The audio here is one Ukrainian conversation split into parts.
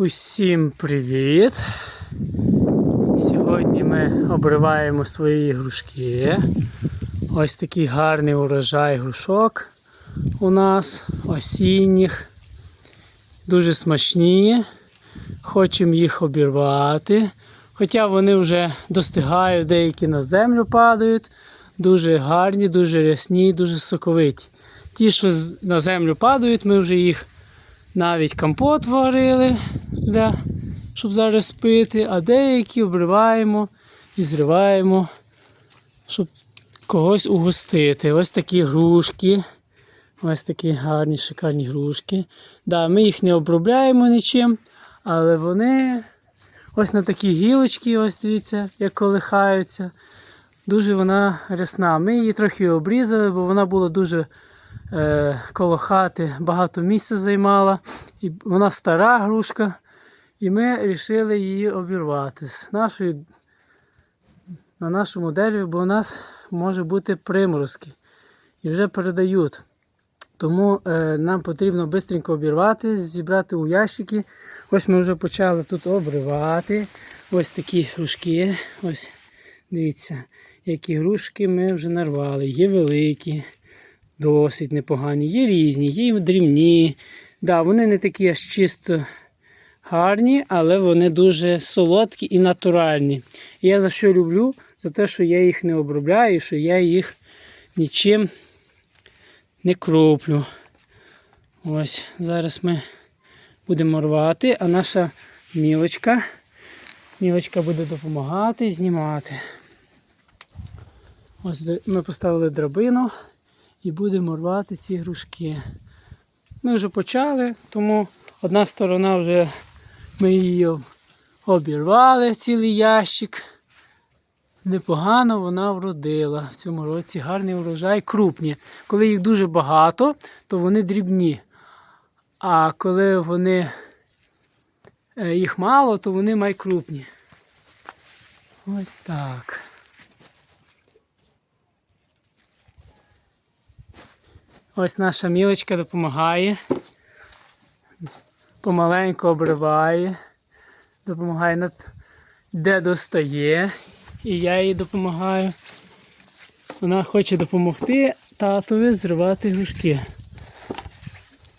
Усім привіт! Сьогодні ми обриваємо свої грушки. Ось такий гарний урожай грушок у нас осінніх. Дуже смачні. Хочемо їх обірвати. Хоча вони вже достигають, деякі на землю падають. Дуже гарні, дуже рясні, дуже соковиті. Ті, що на землю падають, ми вже їх навіть компот варили, для, щоб зараз пити, а деякі обриваємо і зриваємо, щоб когось угостити. Ось такі грушки. Ось такі гарні, шикарні грушки. Да, ми їх не обробляємо нічим, але вони ось на такі гілочки, ось дивіться, як колихаються. Дуже вона рясна. Ми її трохи обрізали, бо вона була дуже коло хати, багато місця займала. І вона стара грушка. І ми вирішили її обірвати з нашої, на нашому дереві, бо у нас може бути приморозки. І вже передають. Тому е, нам потрібно швидко обірвати, зібрати у ящики. Ось ми вже почали тут обривати. Ось такі грушки. Ось дивіться, які грушки ми вже нарвали. Є великі, досить непогані, є різні, є і дрібні. Да, вони не такі аж чисто гарні, але вони дуже солодкі і натуральні. Я за що люблю? За те, що я їх не обробляю, що я їх нічим не кроплю. Ось зараз ми будемо рвати, а наша мілочка, мілочка буде допомагати знімати. Ось ми поставили драбину і будемо рвати ці грушки. Ми вже почали, тому одна сторона вже ми її обірвали цілий ящик. Непогано вона вродила. В цьому році гарний урожай, крупні. Коли їх дуже багато, то вони дрібні. А коли вони е, їх мало, то вони майкрупні. Ось так. Ось наша мілочка допомагає. Помаленьку обриває, допомагає над- де достає. І я їй допомагаю. Вона хоче допомогти татові зривати грушки.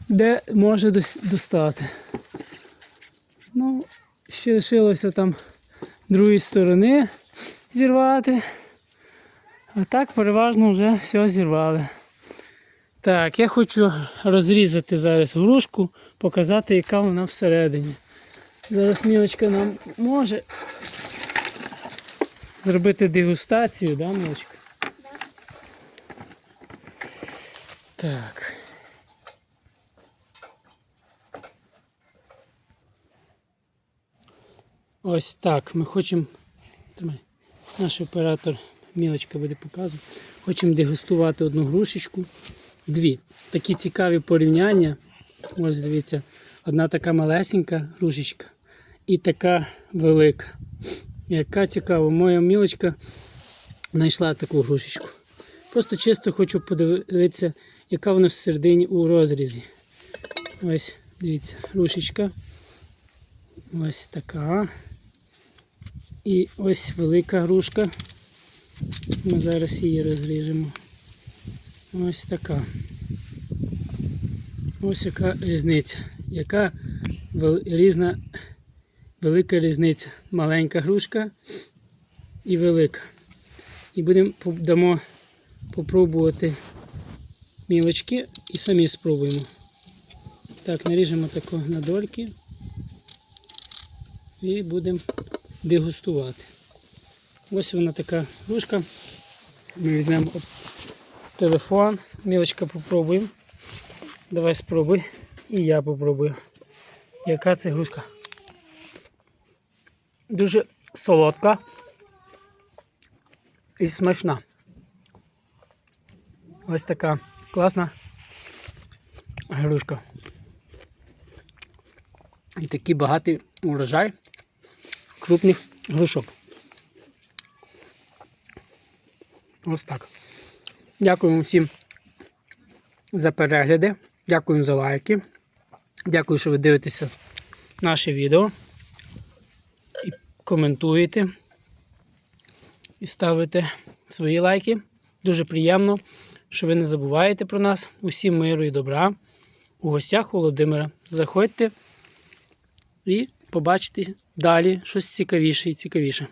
Де може достати. Ну, ще лишилося там другої сторони зірвати. А так переважно вже все зірвали. Так, я хочу розрізати зараз грушку, показати, яка вона всередині. Зараз Мілочка нам може зробити дегустацію, да, Мілочка? Так. Ось так. Ми хочемо. Наш оператор Мілочка буде показувати. Хочемо дегустувати одну грушечку. Дві. Такі цікаві порівняння. Ось дивіться. Одна така малесенька грушечка і така велика. Яка цікава, моя мілочка знайшла таку грушечку. Просто чисто хочу подивитися, яка вона всередині у розрізі. Ось, дивіться, грушечка. Ось така. І ось велика грушка. Ми зараз її розріжемо. Ось така. Ось яка різниця. Яка різна, велика різниця. Маленька грушка і велика. І будемо дамо попробувати мілочки і самі спробуємо. Так, наріжемо тако на дольки і будемо дегустувати. Ось вона така грушка. Ми візьмемо телефон. Мілочка попробуємо. Давай спробуй. І я попробую. Яка це грушка? Дуже солодка і смачна. Ось така класна грушка. І такий багатий урожай крупних грушок. Ось так. Дякуємо всім за перегляди. Дякуємо за лайки. Дякую, що ви дивитеся наше відео і коментуєте і ставите свої лайки. Дуже приємно, що ви не забуваєте про нас. Усім миру і добра. У гостях Володимира. Заходьте і побачите далі щось цікавіше і цікавіше.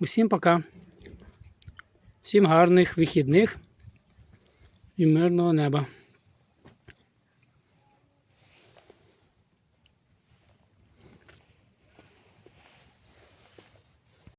Усім пока. Всім гарних вихідних і мирного неба.